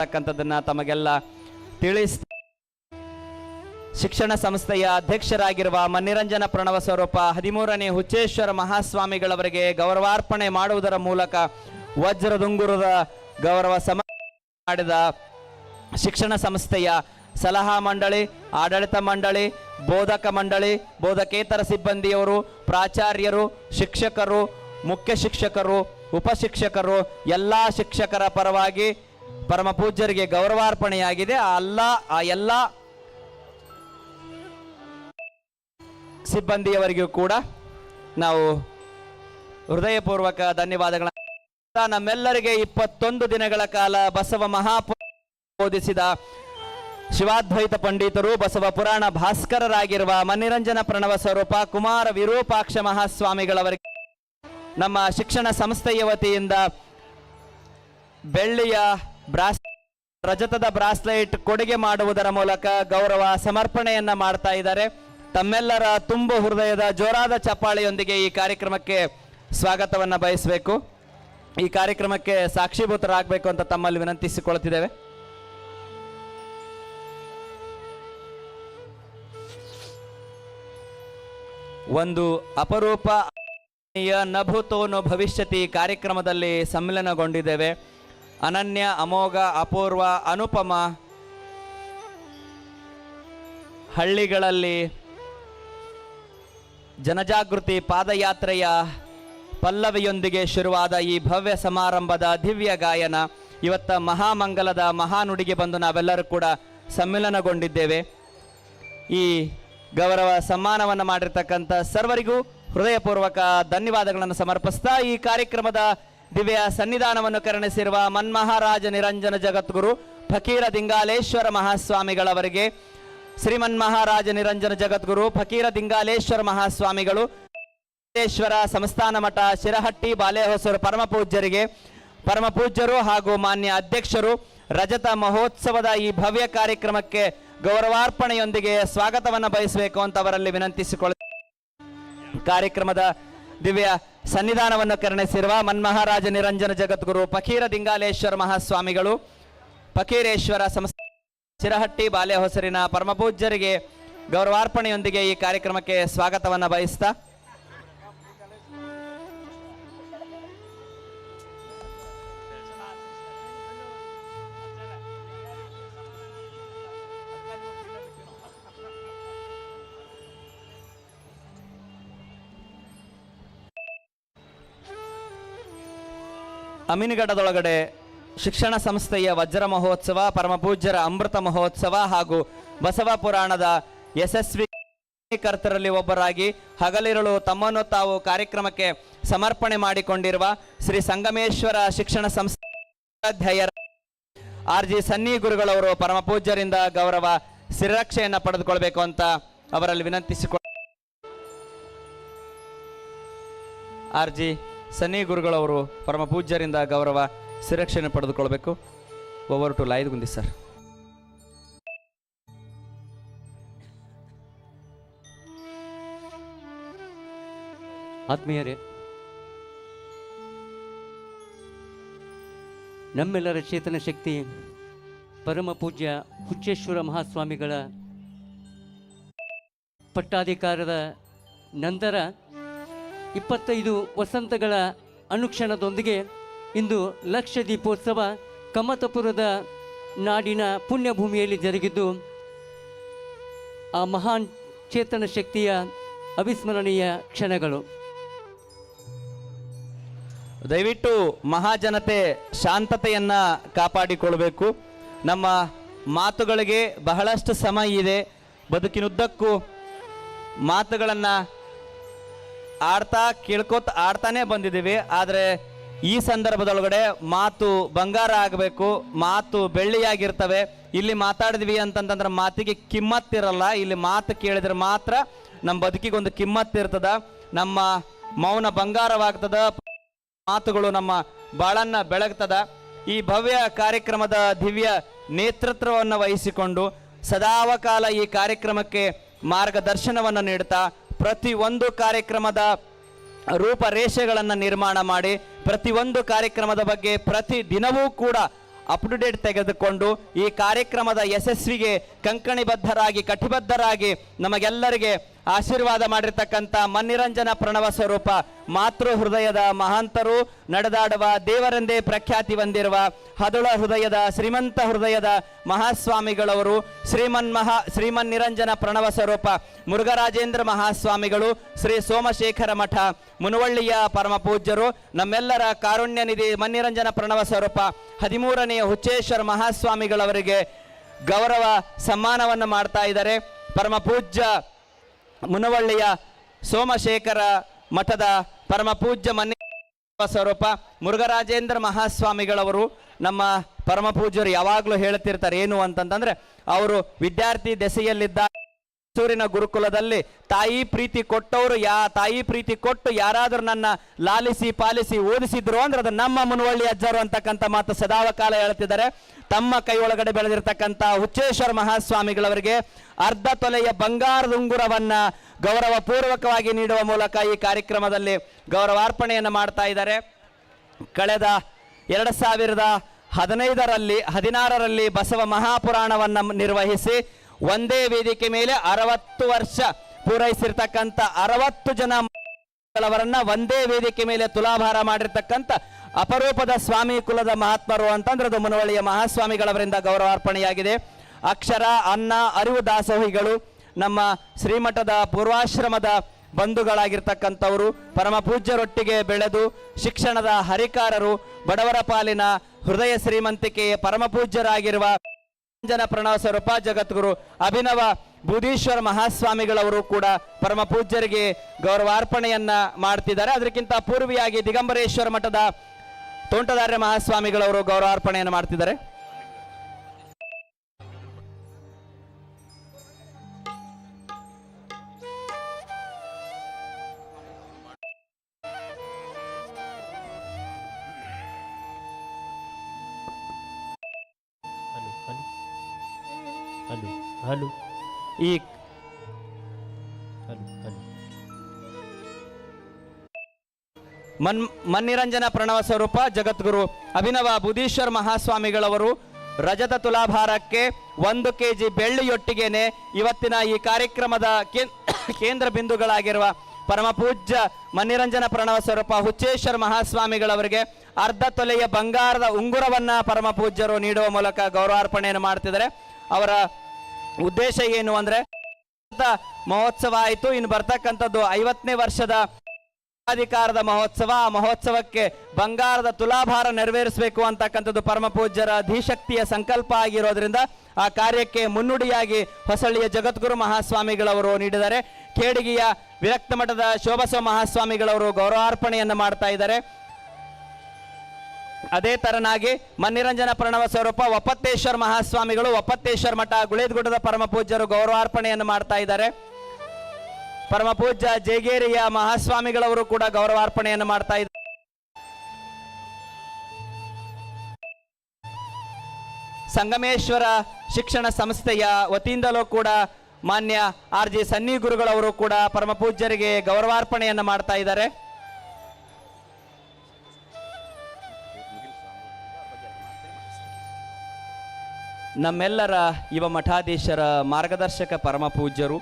ಅಂತಕ್ಕಂಥದ್ದನ್ನ ತಮಗೆಲ್ಲ ತಿಳಿಸ್ ಶಿಕ್ಷಣ ಸಂಸ್ಥೆಯ ಅಧ್ಯಕ್ಷರಾಗಿರುವ ಮನ್ನಿರಂಜನ ಪ್ರಣವ ಸ್ವರೂಪ, ಹದಿಮೂರನೇ ಹುಚ್ಚೇಶ್ವರ ಮಹಾಸ್ವಾಮಿಗಳವರಿಗೆ ಗೌರವಾರ್ಪಣೆ ಮಾಡುವುದರ ಮೂಲಕ ವಜ್ರದುಂಗುರದ ಗೌರವ ಸಮ ಮಾಡಿದ ಶಿಕ್ಷಣ ಸಂಸ್ಥೆಯ ಸಲಹಾ ಮಂಡಳಿ, ಆಡಳಿತ ಮಂಡಳಿ, ಬೋಧಕ ಮಂಡಳಿ, ಬೋಧಕೇತರ ಸಿಬ್ಬಂದಿಯವರು, ಪ್ರಾಚಾರ್ಯರು, ಶಿಕ್ಷಕರು, ಮುಖ್ಯ ಶಿಕ್ಷಕರು, ಉಪಶಿಕ್ಷಕರು, ಎಲ್ಲ ಶಿಕ್ಷಕರ ಪರವಾಗಿ ಪರಮ ಪೂಜ್ಯರಿಗೆ ಗೌರವಾರ್ಪಣೆಯಾಗಿದೆ ಅಲ್ಲ, ಆ ಎಲ್ಲ ಸಿಬ್ಬಂದಿಯವರಿಗೂ ಕೂಡ ನಾವು ಹೃದಯಪೂರ್ವಕ ಧನ್ಯವಾದಗಳ ನಮ್ಮೆಲ್ಲರಿಗೆ ಇಪ್ಪತ್ತೊಂದು ದಿನಗಳ ಕಾಲ ಬಸವ ಮಹಾಪು ಬೋಧಿಸಿದ ಶಿವಾದ್ವೈತ ಪಂಡಿತರು, ಬಸವ ಪುರಾಣ ಭಾಸ್ಕರರಾಗಿರುವ ಮನಿರಂಜನ ಪ್ರಣವ ಸ್ವರೂಪ, ಕುಮಾರ ವಿರೂಪಾಕ್ಷ ಮಹಾಸ್ವಾಮಿಗಳವರಿಗೆ ನಮ್ಮ ಶಿಕ್ಷಣ ಸಂಸ್ಥೆಯ ವತಿಯಿಂದ ಬೆಳ್ಳಿಯ ಬ್ರಾಸ್ ರಜತದ ಬ್ರಾಸ್ಲೈಟ್ ಕೊಡುಗೆ ಮಾಡುವುದರ ಮೂಲಕ ಗೌರವ ಸಮರ್ಪಣೆಯನ್ನ ಮಾಡ್ತಾ ಇದ್ದಾರೆ. ತಮ್ಮೆಲ್ಲರ ತುಂಬು ಹೃದಯದ ಜೋರಾದ ಚಪ್ಪಾಳೆಯೊಂದಿಗೆ ಈ ಕಾರ್ಯಕ್ರಮಕ್ಕೆ ಸ್ವಾಗತವನ್ನು ಬಯಸಬೇಕು. ಈ ಕಾರ್ಯಕ್ರಮಕ್ಕೆ ಸಾಕ್ಷಿಭೂತರಾಗಬೇಕು ಅಂತ ತಮ್ಮಲ್ಲಿ ವಿನಂತಿಸಿಕೊಳ್ತಿದ್ದೇವೆ. ಒಂದು ಅಪರೂಪ ನಭುತೋನು ಭವಿಷ್ಯತಿ ಕಾರ್ಯಕ್ರಮದಲ್ಲಿ ಸಮ್ಮಿಲನಗೊಂಡಿದ್ದೇವೆ. ಅನನ್ಯ, ಅಮೋಘ, ಅಪೂರ್ವ, ಅನುಪಮ ಹಳ್ಳಿಗಳಲ್ಲಿ ಜನಜಾಗೃತಿ ಪಾದಯಾತ್ರೆಯ ಪಲ್ಲವಿಯೊಂದಿಗೆ ಶುರುವಾದ ಈ ಭವ್ಯ ಸಮಾರಂಭದ ದಿವ್ಯ ಗಾಯನ ಇವತ್ತ ಮಹಾಮಂಗಲದ ಮಹಾನುಡಿಗೆ ಬಂದು ನಾವೆಲ್ಲರೂ ಕೂಡ ಸಮ್ಮಿಲನಗೊಂಡಿದ್ದೇವೆ. ಈ ಗೌರವ ಸಮ್ಮಾನವನ್ನು ಮಾಡಿರ್ತಕ್ಕಂಥ ಸರ್ವರಿಗೂ ಹೃದಯಪೂರ್ವಕ ಧನ್ಯವಾದಗಳನ್ನು ಸಮರ್ಪಿಸ್ತಾ ಈ ಕಾರ್ಯಕ್ರಮದ ದಿವ್ಯ ಸನ್ನಿಧಾನವನ್ನು ಕರುಣಿಸಿರುವ ಮನ್ಮಹಾರಾಜ ನಿರಂಜನ ಜಗದ್ಗುರು ಫಕೀರ ದಿಂಗಾಲೇಶ್ವರ ಮಹಾಸ್ವಾಮಿಗಳವರಿಗೆ ಶ್ರೀಮನ್ಮಹಾರಾಜ ನಿರಂಜನ ಜಗದ್ಗುರು ಫಕೀರ ದಿಂಗಾಲೇಶ್ವರ ಮಹಾಸ್ವಾಮಿಗಳು ಸಿದ್ದೇಶ್ವರ ಸಂಸ್ಥಾನ ಮಠ, ಶಿರಹಟ್ಟಿ ಬಾಲೆಹೊಸರು ಪರಮ ಪೂಜ್ಯರಿಗೆ, ಪರಮ ಪೂಜ್ಯರು ಹಾಗೂ ಮಾನ್ಯ ಅಧ್ಯಕ್ಷರು, ರಜತ ಮಹೋತ್ಸವದ ಈ ಭವ್ಯ ಕಾರ್ಯಕ್ರಮಕ್ಕೆ ಗೌರವಾರ್ಪಣೆಯೊಂದಿಗೆ ಸ್ವಾಗತವನ್ನು ಬಯಸಬೇಕು ಅಂತ ಅವರಲ್ಲಿ ವಿನಂತಿಸಿಕೊಳ್ಳ. ಕಾರ್ಯಕ್ರಮದ ದಿವ್ಯ ಸನ್ನಿಧಾನವನ್ನು ಕರುಣಿಸಿರುವ ಮನ್ಮಹಾರಾಜ ನಿರಂಜನ ಜಗದ್ಗುರು ಫಕೀರ ದಿಂಗಾಲೇಶ್ವರ ಮಹಾಸ್ವಾಮಿಗಳು, ಫಕೀರೇಶ್ವರ ಸಂಸ್ಥೆ ಚಿರಹಟ್ಟಿ ಬಾಲೆಹೊಸರಿನ ಪರಮಪೂಜ್ಯರಿಗೆ ಗೌರವಾರ್ಪಣೆಯೊಂದಿಗೆ ಈ ಕಾರ್ಯಕ್ರಮಕ್ಕೆ ಸ್ವಾಗತವನ್ನು ಬಯಸ್ತಾ ಅಮೀನ್ಗಢದೊಳಗಡೆ ಶಿಕ್ಷಣ ಸಂಸ್ಥೆಯ ವಜ್ರ ಮಹೋತ್ಸವ ಪರಮಪೂಜ್ಯರ ಅಮೃತ ಮಹೋತ್ಸವ ಹಾಗೂ ಬಸವ ಪುರಾಣದ ಯಶಸ್ವಿ ಕರ್ತರಲ್ಲಿ ಒಬ್ಬರಾಗಿ ಹಗಲಿರುಳು ತಮ್ಮನ್ನು ತಾವು ಕಾರ್ಯಕ್ರಮಕ್ಕೆ ಸಮರ್ಪಣೆ ಮಾಡಿಕೊಂಡಿರುವ ಶ್ರೀ ಸಂಗಮೇಶ್ವರ ಶಿಕ್ಷಣ ಸಂಸ್ಥೆ ಆರ್ ಜಿ ಸನ್ನಿ ಗುರುಗಳವರು ಪರಮಪೂಜ್ಯರಿಂದ ಗೌರವ ಸ್ಥಿರಕ್ಷೆಯನ್ನು ಪಡೆದುಕೊಳ್ಬೇಕು ಅಂತ ಅವರಲ್ಲಿ ವಿನಂತಿಸಿಕೊ ಆರ್ ಜಿ ಸನ್ನಿ ಗುರುಗಳವರು ಪರಮ ಪೂಜ್ಯರಿಂದ ಗೌರವ ಸಿರಕ್ಷಣೆ ಪಡೆದುಕೊಳ್ಬೇಕು. ಓವರ್ ಟು ಲಾಯ್ದುಗುಂದಿ ಸರ್ ಆತ್ಮೀಯರೇ, ನಮ್ಮೆಲ್ಲರ ಚೇತನ ಶಕ್ತಿ ಪರಮ ಪೂಜ್ಯ ಹುಚ್ಚೇಶ್ವರ ಮಹಾಸ್ವಾಮಿಗಳ ಪಟ್ಟಾಧಿಕಾರದ ನಂತರ ಇಪ್ಪತ್ತೈದು ವಸಂತಗಳ ಅನುಕ್ಷಣದೊಂದಿಗೆ ಇಂದು ಲಕ್ಷ ದೀಪೋತ್ಸವ ಕಮತಪುರದ ನಾಡಿನ ಪುಣ್ಯಭೂಮಿಯಲ್ಲಿ ಜರುಗಿದ್ದು, ಆ ಮಹಾನ್ ಚೇತನ ಶಕ್ತಿಯ ಅವಿಸ್ಮರಣೀಯ ಕ್ಷಣಗಳು. ದಯವಿಟ್ಟು ಮಹಾಜನತೆ ಶಾಂತತೆಯನ್ನು ಕಾಪಾಡಿಕೊಳ್ಬೇಕು. ನಮ್ಮ ಮಾತುಗಳಿಗೆ ಬಹಳಷ್ಟು ಸಮಯ ಇದೆ. ಬದುಕಿನುದ್ದಕ್ಕೂ ಮಾತುಗಳನ್ನು ಆಡ್ತಾ ಕೇಳ್ಕೊತ ಆಡ್ತಾನೆ ಬಂದಿದ್ದೀವಿ. ಆದರೆ ಈ ಸಂದರ್ಭದೊಳಗಡೆ ಮಾತು ಬಂಗಾರ ಆಗಬೇಕು, ಮಾತು ಬೆಳ್ಳಿಯಾಗಿರ್ತವೆ. ಇಲ್ಲಿ ಮಾತಾಡಿದ್ವಿ ಅಂತಂತಂದ್ರೆ ಮಾತಿಗೆ ಕಿಮ್ಮತ್ತಿರಲ್ಲ ಇಲ್ಲಿ ಮಾತು ಕೇಳಿದ್ರೆ ಮಾತ್ರ ನಮ್ಮ ಬದುಕಿಗೆ ಒಂದು ಕಿಮ್ಮತ್ತಿರ್ತದ ನಮ್ಮ ಮೌನ ಬಂಗಾರವಾಗ್ತದ. ಮಾತುಗಳು ನಮ್ಮ ಬಾಳನ್ನ ಬೆಳಗ್ತದ. ಈ ಭವ್ಯ ಕಾರ್ಯಕ್ರಮದ ದಿವ್ಯ ನೇತೃತ್ವವನ್ನು ವಹಿಸಿಕೊಂಡು ಸದಾವಕಾಲ ಈ ಕಾರ್ಯಕ್ರಮಕ್ಕೆ ಮಾರ್ಗದರ್ಶನವನ್ನು ನೀಡ್ತಾ ಪ್ರತಿ ಒಂದು ಕಾರ್ಯಕ್ರಮದ ರೂಪರೇಷೆಗಳನ್ನು ನಿರ್ಮಾಣ ಮಾಡಿ ಪ್ರತಿಯೊಂದು ಕಾರ್ಯಕ್ರಮದ ಬಗ್ಗೆ ಪ್ರತಿ ದಿನವೂ ಕೂಡ ಅಪ್ ಟು ಡೇಟ್ ತೆಗೆದುಕೊಂಡು, ಈ ಕಾರ್ಯಕ್ರಮದ ಯಶಸ್ವಿಗೆ ಕಂಕಣಿಬದ್ಧರಾಗಿ, ಕಟಿಬದ್ಧರಾಗಿ ನಮಗೆಲ್ಲರಿಗೆ ಆಶೀರ್ವಾದ ಮಾಡಿರ್ತಕ್ಕಂಥ ಮನ್ನಿರಂಜನ ಪ್ರಣವ ಸ್ವರೂಪ, ಮಾತೃ ಹೃದಯದ ಮಹಾಂತರು, ನಡೆದಾಡುವ ದೇವರೆಂದೇ ಪ್ರಖ್ಯಾತಿ ಹೊಂದಿರುವ ಹದುಳ ಹೃದಯದ, ಶ್ರೀಮಂತ ಹೃದಯದ ಮಹಾಸ್ವಾಮಿಗಳವರು ಶ್ರೀಮನ್ ಮಹಾ ಶ್ರೀಮನ್ ನಿರಂಜನ ಪ್ರಣವ ಸ್ವರೂಪ, ಮುರುಘರಾಜೇಂದ್ರ ಮಹಾಸ್ವಾಮಿಗಳು, ಶ್ರೀ ಸೋಮಶೇಖರ ಮಠ, ಮುನವಳ್ಳಿಯ ಪರಮ ಪೂಜ್ಯರು, ನಮ್ಮೆಲ್ಲರ ಕಾರುಣ್ಯ ನಿಧಿ ಮನ್ನಿರಂಜನ ಪ್ರಣವ ಸ್ವರೂಪ ಹದಿಮೂರನೆಯ ಹುಚ್ಚೇಶ್ವರ ಮಹಾಸ್ವಾಮಿಗಳವರಿಗೆ ಗೌರವ ಸಮ್ಮಾನವನ್ನು ಮಾಡ್ತಾ ಇದ್ದಾರೆ. ಪರಮ ಪೂಜ್ಯ ಮುನವಳ್ಳಿಯ ಸೋಮಶೇಖರ ಮಠದ ಪರಮ ಪೂಜ್ಯ ಮನೆ ಸ್ವರೂಪ ಮುರುಘರಾಜೇಂದ್ರ ಮಹಾಸ್ವಾಮಿಗಳವರು ನಮ್ಮ ಪರಮ ಪೂಜ್ಯರು ಯಾವಾಗಲೂ ಹೇಳ್ತಿರ್ತಾರೆ ಏನು ಅಂತಂತಂದ್ರೆ, ಅವರು ವಿದ್ಯಾರ್ಥಿ ದೆಸೆಯಲ್ಲಿದ್ದ ಮೈಸೂರಿನ ಗುರುಕುಲದಲ್ಲಿ ತಾಯಿ ಪ್ರೀತಿ ಕೊಟ್ಟವರು ಯಾ, ತಾಯಿ ಪ್ರೀತಿ ಕೊಟ್ಟು ಯಾರಾದರೂ ನನ್ನ ಲಾಲಿಸಿ ಪಾಲಿಸಿ ಓದಿಸಿದ್ರು ಅಂದ್ರೆ ಅದು ನಮ್ಮ ಮುನವಳ್ಳಿ ಅಜ್ಜರು ಅಂತಕ್ಕಂಥ ಮಾತು ಸದಾವ ಕಾಲ ಹೇಳ್ತಿದ್ದಾರೆ. ತಮ್ಮ ಕೈ ಒಳಗಡೆ ಬೆಳೆದಿರ್ತಕ್ಕಂಥ ಹುಚ್ಚೇಶ್ವರ ಮಹಾಸ್ವಾಮಿಗಳವರಿಗೆ ಅರ್ಧ ತೊಲೆಯ ಬಂಗಾರದ ಉಂಗುರವನ್ನ ಗೌರವ ಪೂರ್ವಕವಾಗಿ ನೀಡುವ ಮೂಲಕ ಈ ಕಾರ್ಯಕ್ರಮದಲ್ಲಿ ಗೌರವಾರ್ಪಣೆಯನ್ನು ಮಾಡ್ತಾ ಇದ್ದಾರೆ. ಕಳೆದ ಎರಡು ಸಾವಿರದ ಹದಿನೈದರಲ್ಲಿ, ಹದಿನಾರರಲ್ಲಿ ಬಸವ ಮಹಾಪುರಾಣವನ್ನು ನಿರ್ವಹಿಸಿ ಒಂದೇ ವೇದಿಕೆ ಮೇಲೆ ಅರವತ್ತು ವರ್ಷ ಪೂರೈಸಿರ್ತಕ್ಕಂಥ ಅರವತ್ತು ಜನ ಅವರನ್ನ ಒಂದೇ ವೇದಿಕೆ ಮೇಲೆ ತುಲಾಭಾರ ಮಾಡಿರ್ತಕ್ಕಂಥ ಅಪರೂಪದ ಸ್ವಾಮಿ ಕುಲದ ಮಹಾತ್ಮರು ಅಂತಂದ್ರೆ ಅದು ಮುನವಳ್ಳಿಯ ಮಹಾಸ್ವಾಮಿಗಳವರಿಂದ ಗೌರವಾರ್ಪಣೆಯಾಗಿದೆ. ಅಕ್ಷರ, ಅನ್ನ, ಅರಿವು ದಾಸೋಹಿಗಳು, ನಮ್ಮ ಶ್ರೀಮಠದ ಪೂರ್ವಾಶ್ರಮದ ಬಂಧುಗಳಾಗಿರ್ತಕ್ಕಂಥವರು, ಪರಮ ಪೂಜ್ಯರೊಟ್ಟಿಗೆ ಬೆಳೆದು ಶಿಕ್ಷಣದ ಹರಿಕಾರರು, ಬಡವರ ಪಾಲಿನ ಹೃದಯ ಶ್ರೀಮಂತಿಕೆಯ ಪರಮ ಪೂಜ್ಯರಾಗಿರುವ ಜನ ಪ್ರಣವ ಸ್ವರೂಪ, ಜಗದ್ಗುರು ಅಭಿನವ ಬುಧೀಶ್ವರ ಮಹಾಸ್ವಾಮಿಗಳವರು ಕೂಡ ಪರಮ ಪೂಜ್ಯರಿಗೆ ಗೌರವಾರ್ಪಣೆಯನ್ನ ಮಾಡ್ತಿದ್ದಾರೆ. ಅದಕ್ಕಿಂತ ಪೂರ್ವಿಯಾಗಿ ದಿಗಂಬರೇಶ್ವರ ಮಠದ ತೋಂಟದಾರ್ಯ ಮಹಾಸ್ವಾಮಿಗಳವರು ಗೌರವಾರ್ಪಣೆಯನ್ನು ಮಾಡ್ತಿದ್ದಾರೆ. Hello hello. ಈ ಮನ್, ಮನ್ನಿರಂಜನ ಪ್ರಣವ ಸ್ವರೂಪ, ಜಗದ್ಗುರು ಅಭಿನವ ಬುಧೀಶ್ವರ ಮಹಾಸ್ವಾಮಿಗಳವರು ರಜತ ತುಲಾಭಾರಕ್ಕೆ ಒಂದು ಕೆ ಜಿ ಬೆಳ್ಳಿಯೊಟ್ಟಿಗೆನೆ ಇವತ್ತಿನ ಈ ಕಾರ್ಯಕ್ರಮದ ಕೇಂದ್ರ ಬಿಂದುಗಳಾಗಿರುವ ಪರಮ ಪೂಜ್ಯ ಮನ್ನಿರಂಜನ ಪ್ರಣವ ಸ್ವರೂಪ ಹುಚ್ಚೇಶ್ವರ ಮಹಾಸ್ವಾಮಿಗಳವರಿಗೆ ಅರ್ಧ ತೊಲೆಯ ಬಂಗಾರದ ಉಂಗುರವನ್ನ ಪರಮ ಪೂಜ್ಯರು ನೀಡುವ ಮೂಲಕ ಗೌರವಾರ್ಪಣೆಯನ್ನು ಮಾಡ್ತಿದ್ದಾರೆ. ಅವರ ಉದ್ದೇಶ ಏನು ಅಂದ್ರೆ ಮಹೋತ್ಸವ ಆಯಿತು. ಇನ್ನು ಬರ್ತಕ್ಕಂಥದ್ದು ಐವತ್ತನೇ ವರ್ಷದ ಅಧಿಕಾರದ ಮಹೋತ್ಸವ. ಆ ಮಹೋತ್ಸವಕ್ಕೆ ಬಂಗಾರದ ತುಲಾಭಾರ ನೆರವೇರಿಸಬೇಕು ಅಂತಕ್ಕಂಥದ್ದು ಪರಮ ಪೂಜ್ಯರ ಧೀಶಕ್ತಿಯ ಸಂಕಲ್ಪ ಆಗಿರೋದ್ರಿಂದ ಆ ಕಾರ್ಯಕ್ಕೆ ಮುನ್ನುಡಿಯಾಗಿ ಹೊಸಳ್ಳಿಯ ಜಗದ್ಗುರು ಮಹಾಸ್ವಾಮಿಗಳವರು ನೀಡಿದ್ದಾರೆ. ಖೇಡಿಗಿಯ ವಿರಕ್ತ ಮಠದ ಶೋಭಸವ ಮಹಾಸ್ವಾಮಿಗಳವರು ಗೌರವಾರ್ಪಣೆಯನ್ನು ಮಾಡ್ತಾ ಇದ್ದಾರೆ. ಅದೇ ತರನಾಗಿ ಮನ್ನಿರಂಜನ ಪ್ರಣವ ಸ್ವರೂಪ ಒಪ್ಪತ್ತೇಶ್ವರ ಮಹಾಸ್ವಾಮಿಗಳು ಒಪ್ಪತ್ತೇಶ್ವರ ಮಠ ಗುಳೇದಗುಡ್ಡದ ಪರಮ ಪೂಜ್ಯರು ಗೌರವಾರ್ಪಣೆಯನ್ನು ಮಾಡ್ತಾ ಇದ್ದಾರೆ. ಪರಮ ಪೂಜ್ಯ ಜೇಗೇರಿಯ ಮಹಾಸ್ವಾಮಿಗಳವರು ಕೂಡ ಗೌರವಾರ್ಪಣೆಯನ್ನು ಮಾಡ್ತಾ ಇದ್ದಾರೆ. ಸಂಗಮೇಶ್ವರ ಶಿಕ್ಷಣ ಸಂಸ್ಥೆಯ ವತಿಯಿಂದಲೂ ಕೂಡ ಮಾನ್ಯ ಆರ್ ಜಿ ಸನ್ನಿ ಗುರುಗಳವರು ಕೂಡ ಪರಮ ಪೂಜ್ಯರಿಗೆ ಗೌರವಾರ್ಪಣೆಯನ್ನು ಮಾಡ್ತಾ ಇದ್ದಾರೆ. ನಮ್ಮೆಲ್ಲರ ಯುವ ಮಠಾಧೀಶರ ಮಾರ್ಗದರ್ಶಕ ಪರಮ ಪೂಜ್ಯರು.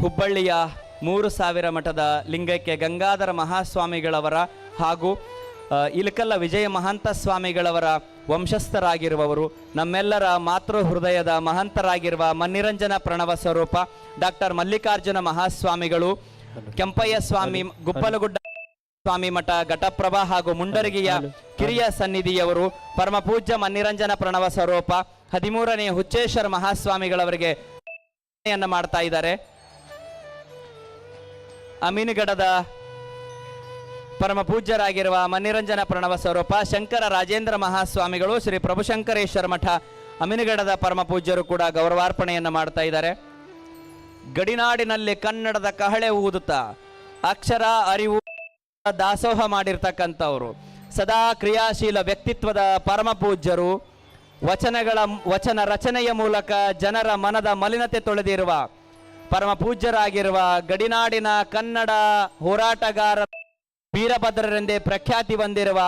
ಹುಬ್ಬಳ್ಳಿಯ ಮೂರು ಸಾವಿರ ಮಠದ ಲಿಂಗಕ್ಕೆ ಗಂಗಾಧರ ಮಹಾಸ್ವಾಮಿಗಳವರ ಹಾಗೂ ಇಲಕಲ್ಲ ವಿಜಯ ಮಹಾಂತ ಸ್ವಾಮಿಗಳವರ ವಂಶಸ್ಥರಾಗಿರುವವರು ನಮ್ಮೆಲ್ಲರ ಮಾತೃ ಹೃದಯದ ಮಹಂತರಾಗಿರುವ ಮನ್ನಿರಂಜನ ಪ್ರಣವ ಸ್ವರೂಪ ಡಾಕ್ಟರ್ ಮಲ್ಲಿಕಾರ್ಜುನ ಮಹಾಸ್ವಾಮಿಗಳು ಕೆಂಪಯ್ಯ ಸ್ವಾಮಿ ಗುಪ್ಪಲಗುಡ್ಡ ಸ್ವಾಮಿ ಮಠ ಘಟಪ್ರಭಾ ಹಾಗೂ ಮುಂಡರಗಿಯ ಕಿರಿಯ ಸನ್ನಿಧಿಯವರು ಪರಮ ಪೂಜ್ಯ ಮನ್ನಿರಂಜನ ಪ್ರಣವ ಸ್ವರೂಪ ಹದಿಮೂರನೇ ಹುಚ್ಚೇಶ್ವರ ಮಹಾಸ್ವಾಮಿಗಳವರಿಗೆ ಮಾಡ್ತಾ ಇದ್ದಾರೆ. ಅಮೀನುಗಡದ ಪರಮ ಪೂಜ್ಯರಾಗಿರುವ ಮನಿರಂಜನ ಪ್ರಣವ ಸ್ವರೂಪ, ಶಂಕರ ರಾಜೇಂದ್ರ ಮಹಾಸ್ವಾಮಿಗಳು, ಶ್ರೀ ಪ್ರಭುಶಂಕರೇಶ್ವರ ಮಠ, ಅಮೀನುಗಡದ ಪರಮ ಪೂಜ್ಯರು ಕೂಡ ಗೌರವಾರ್ಪಣೆಯನ್ನು ಮಾಡ್ತಾ ಇದ್ದಾರೆ. ಗಡಿನಾಡಿನಲ್ಲಿ ಕನ್ನಡದ ಕಹಳೆ ಊದುತ್ತಾ, ಅಕ್ಷರ ಅರಿವು ದಾಸೋಹ ಮಾಡಿರ್ತಕ್ಕಂಥವರು. ಸದಾ ಕ್ರಿಯಾಶೀಲ ವ್ಯಕ್ತಿತ್ವದ ಪರಮ ಪೂಜ್ಯರು ವಚನಗಳ ವಚನ ರಚನೆಯ ಮೂಲಕ ಜನರ ಮನದ ಮಲಿನತೆ ತೊಳೆದಿರುವ ಪರಮ ಪೂಜ್ಯರಾಗಿರುವ ಗಡಿನಾಡಿನ ಕನ್ನಡ ಹೋರಾಟಗಾರ ವೀರಭದ್ರರೆಂದೇ ಪ್ರಖ್ಯಾತಿ ಹೊಂದಿರುವ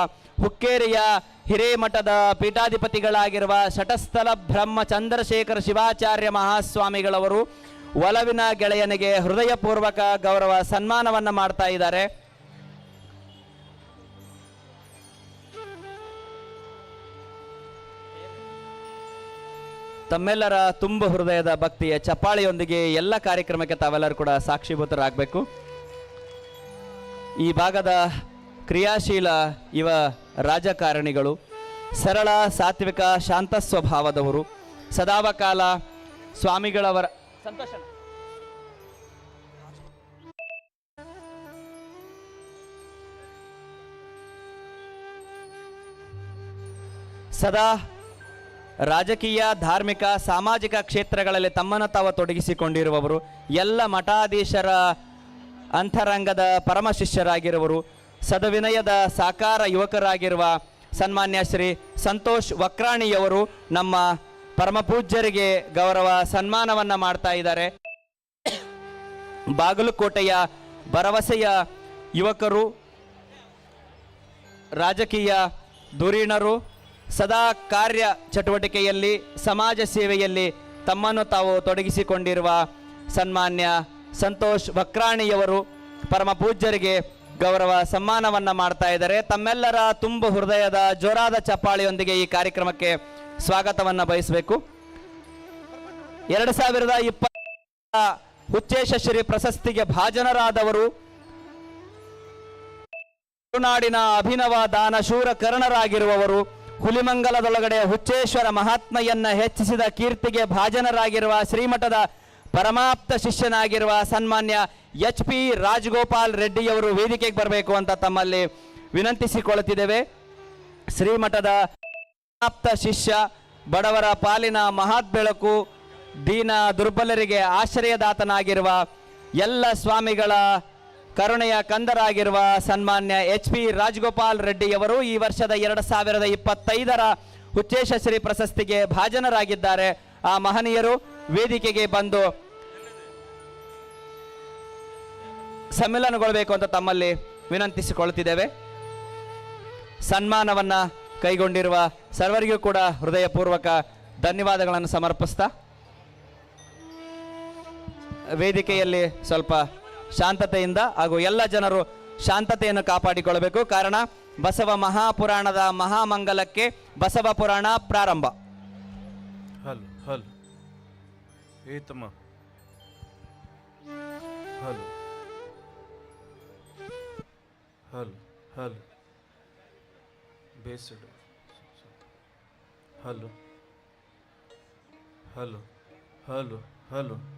ಹುಕ್ಕೇರಿಯ ಹಿರೇಮಠದ ಪೀಠಾಧಿಪತಿಗಳಾಗಿರುವ ಶಟಸ್ಥಲ ಬ್ರಹ್ಮ ಚಂದ್ರಶೇಖರ ಶಿವಾಚಾರ್ಯ ಮಹಾಸ್ವಾಮಿಗಳವರು ಒಲವಿನ ಗೆಳೆಯನಿಗೆ ಹೃದಯಪೂರ್ವಕ ಗೌರವ ಸನ್ಮಾನವನ್ನು ಮಾಡ್ತಾ ಇದ್ದಾರೆ. ತಮ್ಮೆಲ್ಲರ ತುಂಬ ಹೃದಯದ ಭಕ್ತಿಯ ಚಪ್ಪಾಳಿಯೊಂದಿಗೆ ಎಲ್ಲ ಕಾರ್ಯಕ್ರಮಕ್ಕೆ ತಾವೆಲ್ಲರೂ ಕೂಡ ಸಾಕ್ಷಿಭೂತರಾಗಬೇಕು. ಈ ಭಾಗದ ಕ್ರಿಯಾಶೀಲ ಇವ ರಾಜಕಾರಣಿಗಳು, ಸರಳ, ಸಾತ್ವಿಕ, ಶಾಂತ ಸ್ವಭಾವದವರು, ಸದಾವಕಾಲ ಸ್ವಾಮಿಗಳವರ ಸಂತೋಷ. ಸದಾ ರಾಜಕೀಯ, ಧಾರ್ಮಿಕ, ಸಾಮಾಜಿಕ ಕ್ಷೇತ್ರಗಳಲ್ಲಿ ತಮ್ಮನ್ನು ತಾವು ತೊಡಗಿಸಿಕೊಂಡಿರುವವರು, ಎಲ್ಲ ಮಠಾಧೀಶರ ಅಂತರಂಗದ ಪರಮ ಶಿಷ್ಯರಾಗಿರುವರು, ಸದವಿನಯದ ಸಾಕಾರ ಯುವಕರಾಗಿರುವ ಸನ್ಮಾನ್ಯ ಶ್ರೀ ಸಂತೋಷ್ ವಕ್ರಾಣಿಯವರು ನಮ್ಮ ಪರಮಪೂಜ್ಯರಿಗೆ ಗೌರವ ಸನ್ಮಾನವನ್ನು ಮಾಡ್ತಾ ಇದ್ದಾರೆ. ಬಾಗಲಕೋಟೆಯ ಭರವಸೆಯ ಯುವಕರು, ರಾಜಕೀಯ ಧುರೀಣರು ಸದಾ ಕಾರ್ಯ ಚಟುವಟಿಕೆಯಲ್ಲಿ, ಸಮಾಜ ಸೇವೆಯಲ್ಲಿ ತಮ್ಮನ್ನು ತಾವು ತೊಡಗಿಸಿಕೊಂಡಿರುವ ಸನ್ಮಾನ್ಯ ಸಂತೋಷ್ ವಕ್ರಾಣಿಯವರು ಪರಮ ಪೂಜ್ಯರಿಗೆ ಗೌರವ ಸಮ್ಮಾನವನ್ನು ಮಾಡ್ತಾ ಇದ್ದಾರೆ. ತಮ್ಮೆಲ್ಲರ ತುಂಬ ಹೃದಯದ ಜೋರಾದ ಚಪ್ಪಾಳಿಯೊಂದಿಗೆ ಈ ಕಾರ್ಯಕ್ರಮಕ್ಕೆ ಸ್ವಾಗತವನ್ನು ಬಯಸಬೇಕು. ಎರಡು ಸಾವಿರದ ಇಪ್ಪತ್ತ ಹುಚ್ಚೇಶ ಶ್ರೀ ಪ್ರಶಸ್ತಿಗೆ ಭಾಜನರಾದವರು ತುಳುನಾಡಿನ ಅಭಿನವ ದಾನ ಶೂರ ಕರ್ಣರಾಗಿರುವವರು ಹುಲಿಮಂಗಲದೊಳಗಡೆ ಹುಚ್ಚೇಶ್ವರ ಮಹಾತ್ಮೆಯನ್ನ ಹೆಚ್ಚಿಸಿದ ಕೀರ್ತಿಗೆ ಭಾಜನರಾಗಿರುವ ಶ್ರೀಮಠದ ಪರಮಾಪ್ತ ಶಿಷ್ಯನಾಗಿರುವ ಸನ್ಮಾನ್ಯ ಎಚ್ ಪಿ ರಾಜಗೋಪಾಲ್ ರೆಡ್ಡಿಯವರು ವೇದಿಕೆಗೆ ಬರಬೇಕು ಅಂತ ತಮ್ಮಲ್ಲಿ ವಿನಂತಿಸಿಕೊಳ್ಳುತ್ತಿದ್ದೇವೆ. ಶ್ರೀಮಠದ ಆಪ್ತ ಶಿಷ್ಯ, ಬಡವರ ಪಾಲಿನ ಮಹಾತ್ ಬೆಳಕು, ದೀನ ದುರ್ಬಲರಿಗೆ ಆಶ್ರಯದಾತನಾಗಿರುವ ಎಲ್ಲ ಸ್ವಾಮಿಗಳ ಕರುಣೆಯ ಕಂದರಾಗಿರುವ ಸನ್ಮಾನ್ಯ ಎಚ್ ಪಿ ರಾಜಗೋಪಾಲ್ ರೆಡ್ಡಿಯವರು ಈ ವರ್ಷದ ಎರಡು ಸಾವಿರದ ಇಪ್ಪತ್ತೈದರ ಹುಚ್ಚೇಶ ಶ್ರೀ ಪ್ರಶಸ್ತಿಗೆ ಭಾಜನರಾಗಿದ್ದಾರೆ. ಆ ಮಹನೀಯರು ವೇದಿಕೆಗೆ ಬಂದು ಸಮ್ಮಿಲನಗೊಳ್ಬೇಕು ಅಂತ ತಮ್ಮಲ್ಲಿ ವಿನಂತಿಸಿಕೊಳ್ತಿದ್ದೇವೆ ಸನ್ಮಾನವನ್ನ ಕೈಗೊಂಡಿರುವ ಸರ್ವರಿಗೂ ಕೂಡ ಹೃದಯಪೂರ್ವಕ ಧನ್ಯವಾದಗಳನ್ನು ಸಮರ್ಪಿಸ್ತಾ, ವೇದಿಕೆಯಲ್ಲಿ ಸ್ವಲ್ಪ ಶಾಂತತೆಯಿಂದ ಹಾಗೂ ಎಲ್ಲ ಜನರು ಶಾಂತತೆಯನ್ನು ಕಾಪಾಡಿಕೊಳ್ಳಬೇಕು. ಕಾರಣ ಬಸವ ಮಹಾಪುರಾಣದ ಮಹಾಮಂಗಲಕ್ಕೆ ಬಸವ ಪುರಾಣ ಪ್ರಾರಂಭ. Hello hello. Hello. Hello, hello. Hello hello hello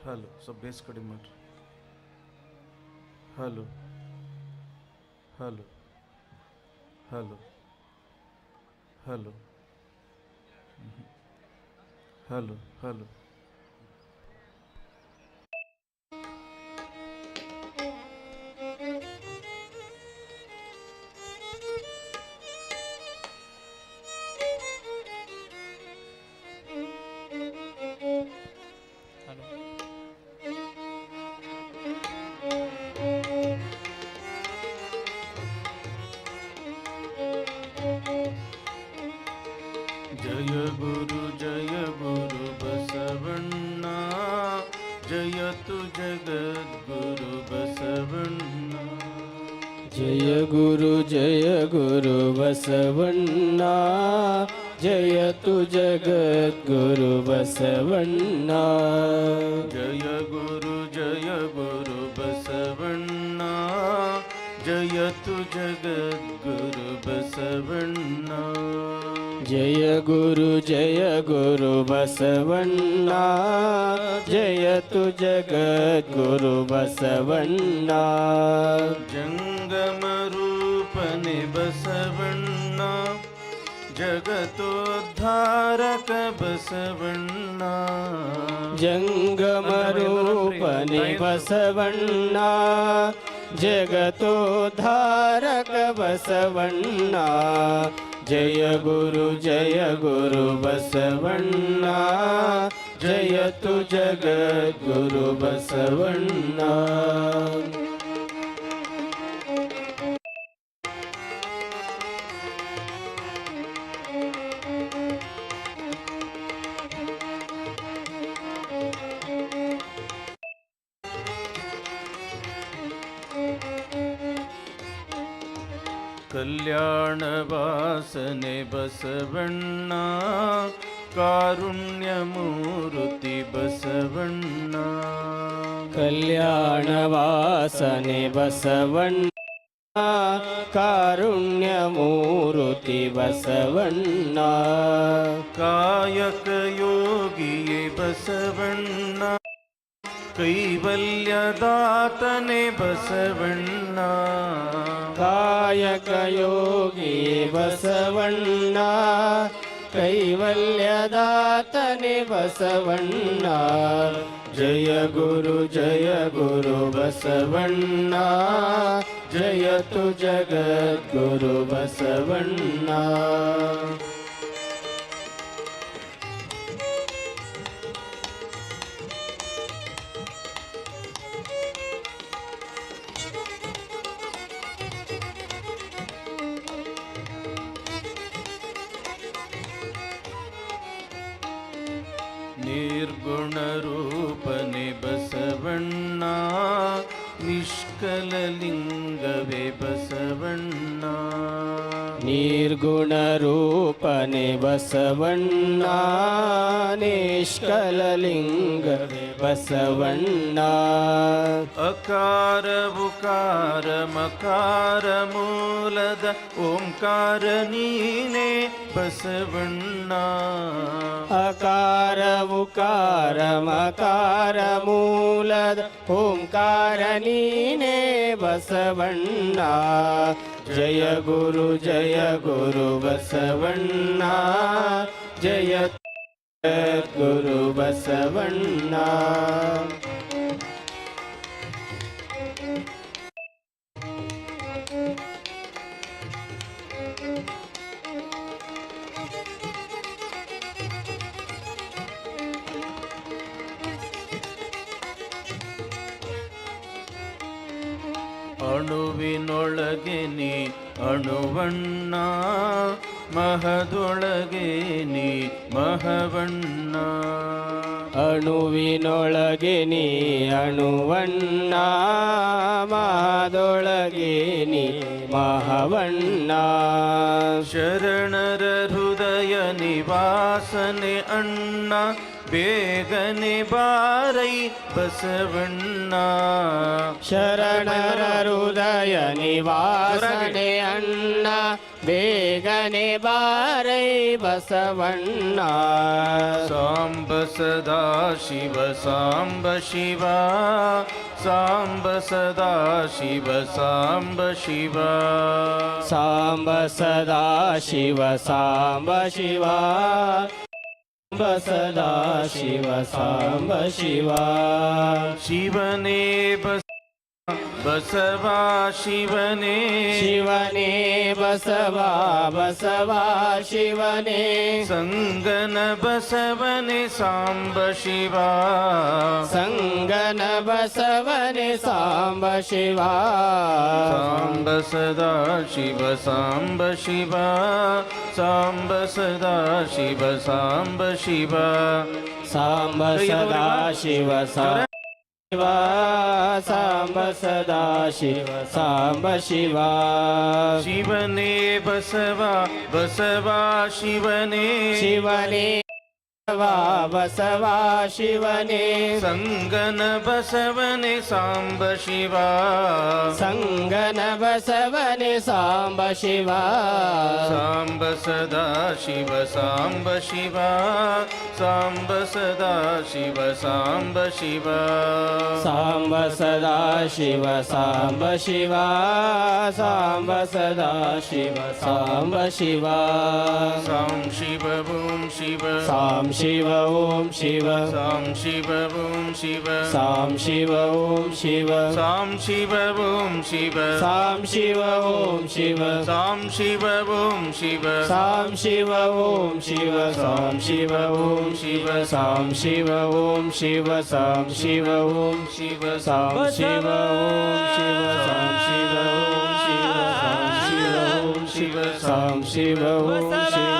hello ಸ್ವಲ್ಪ ಬೇಸ್ ಕಡಿಮೆ ಮಾಡ್ರಿ hello hello hello hello hello hello Jagadguru Basavanna ಜಯ ಗುರು ಜಯ ಗುರು ಬಸವಣ್ಣ ಜಯತು ಜಗದ್ಗುರು ಬಸವಣ್ಣ ಜಯ ಗುರು ಜಯ ಗುರು ಬಸವಣ್ಣ ಜಯತು ಜಗದ್ಗುರು ಬಸವಣ್ಣ ಜಂಗಮ ರೂಪನೆ ಬಸವಣ್ಣ. ಜಗತೋದ್ಧಾರಕ ಬಸವಣ್ಣ ಜಂಗಮರೂಪನೆ ಬಸವಣ್ಣ ಜಗತೋದ್ಧಾರಕ ಬಸವಣ್ಣ ಜಯ ಗುರು ಜಯ ಗುರು ಬಸವಣ್ಣ ಜಯತು ಜಗದ್ಗುರು ಬಸವಣ್ಣ ವಾಸನೆ ಬಸವಣ್ಣ ಕಾರುಣ್ಯ ಮೂರುತಿ ಬಸವಣ್ಣ ಕಲ್ಯಾಣ ವಾಸನೆ ಬಸವಣ್ಣ ಕಾರುಣ್ಯ ಮೂರುತಿ ಬಸವಣ್ಣ ಕಾಯಕ ಯೋಗಿಯೇ ಬಸವಣ್ಣ ಕೈವಲ್ಯದಾತನೆ ಬಸವಣ್ಣ. ಕಾಯಕ ಯೋಗಿ ಬಸವಣ್ಣ. ಕೈವಲ್ಯದಾತನೆ ಬಸವಣ್ಣ. ಜಯ ಗುರು ಜಯ ಗುರು ಬಸವಣ್ಣ. ಜಯತು ಜಗದ್ಗುರು ಬಸವಣ್ಣ. ನಿರ್ಗುಣ ರೂಪನೆ ಬಸವಣ್ಣ ನಿಷ್ಕಲಲಿಂಗವೇ ಬಸವಣ್ಣ. ನಿರ್ಗುಣ ರೂಪನೆ ಬಸವಣ್ಣ ನಿಷ್ಕಲಲಿಂಗ बसवण्णा अकार उकार कार मकारमूलद ओङ्कार बसवण्णा अकार उकार मकार मूलद मकारमुलद नीने बसवण्णा जय गुरु जय गुरु बसवण्णा जय ಗುರು ಬಸವಣ್ಣ ಅಣುವಿನೊಳಗೆ ನೀ ಅಣುವಣ್ಣ. ಮಹದೊಳಗೆ ನೀ ಮಹವಣ್ಣ. ಅಣುವಿನೊಳಗೆ ನೀ ಅಣುವಣ್ಣ. ಮಾದೊಳಗೆ ನೀ ಮಹವಣ್ಣ. ಶರಣರ ಹೃದಯ ನಿವಾಸನೆ ಅಣ್ಣ. ಬೇಗನೆ ಬಾರೈ ಬಸವಣ್ಣ. ಶರಣರ ಹೃದಯ ನಿವಾಸನೆ ಅಣ್ಣ. ಬೇಗನೆ ಬಾರೈ ಬಸವಣ್ಣ ಸಾಂಬ ಸದಾ ಶಿವ ಸಾಂಬ ಶಿವ ಸಾಂಬ ಸದಾ ಶಿವ ಸಾಂಬ ಶಿವ ಸಾಂಬ ಸದಾ ಶಿವ ಸಾಂಬ ಶಿವ ಸಾಂಬ ಸದಾ ಶಿವ ಸಾಂಬ ಶಿವ ಶಿವನೇ ಬಸ ಬಸವ ಶಿವನೇ ಶಿವನೇ ಬಸವ ಬಸವ ಶಿವನೇ ಸಂಗನ ಬಸವನೆ ಸಾಂಬ ಶಿವ ಸಂಗನ ಬಸವನೆ ಸಾಂಬ ಶಿವ ಸಾಂಬ ಸದಾ ಶಿವ ಸಾಂಬ ಶಿವ ಸಾಂಬ ಸದಾ ಶಿವ ಸಾಂಬ ಶಿವ ಸಾಂಬ ಸದಾ ಶಿವ ಸಾಂಬ शिवा साब सदा शिव साम्ब शिवा। शिवने बसवा बसवा शिवने। शिवने बसवा शिवने। संगन बसवने सांब शिवा। संगन बसवने सांब शिवा। सांब सदा शिव सांब शिवा। सांब सदा शिव सांब शिवा। सांब सदा शिव सांब शिवा। सांब सदा शिव सांब शिवा। साम शिव भूम शिव। साम शिव ॐ शिव सां शिव ॐ शिव सां शिव ॐ शिव सां शिव ॐ शिव सां शिव ॐ शिव सां शिव ॐ शिव सां शिव ॐ शिव सां शिव ॐ शिव सां शिव ॐ शिव सां शिव ॐ शिव सां शिव ॐ शिव सां शिव ॐ शिव सां शिव ॐ शिव सां शिव ॐ शिव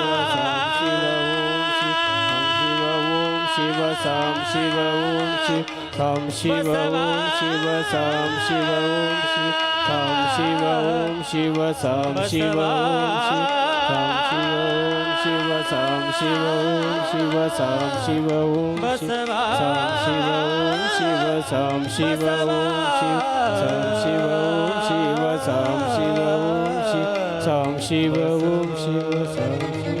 सां शिव ॐ शिव सां शिव ॐ शिव सां शिव ॐ शिव सां शिव ॐ शिव सां शिव ॐ शिव सां शिव ॐ शिव सां शिव ॐ शिव सां शिव ॐ शिव सां शिव ॐ शिव सां शिव ॐ शिव सां शिव ॐ शिव सां शिव ॐ शिव सां शिव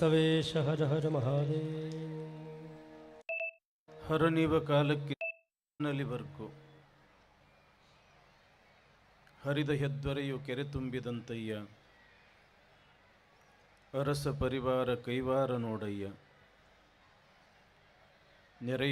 ಬಸವೇಶ ಹರ ಹರ ಮಹಾದೇವ. ಹರನಿವ ಕಾಲಕ್ಕೆ ಬರ್ಕು. ಹರಿದ ಹೆದ್ದೊರೆಯು ಕೆರೆ ತುಂಬಿದಂತಯ್ಯ. ಅರಸ ಪರಿವಾರ ಕೈವಾರ ನೋಡಯ್ಯ. ನೆರೆಯ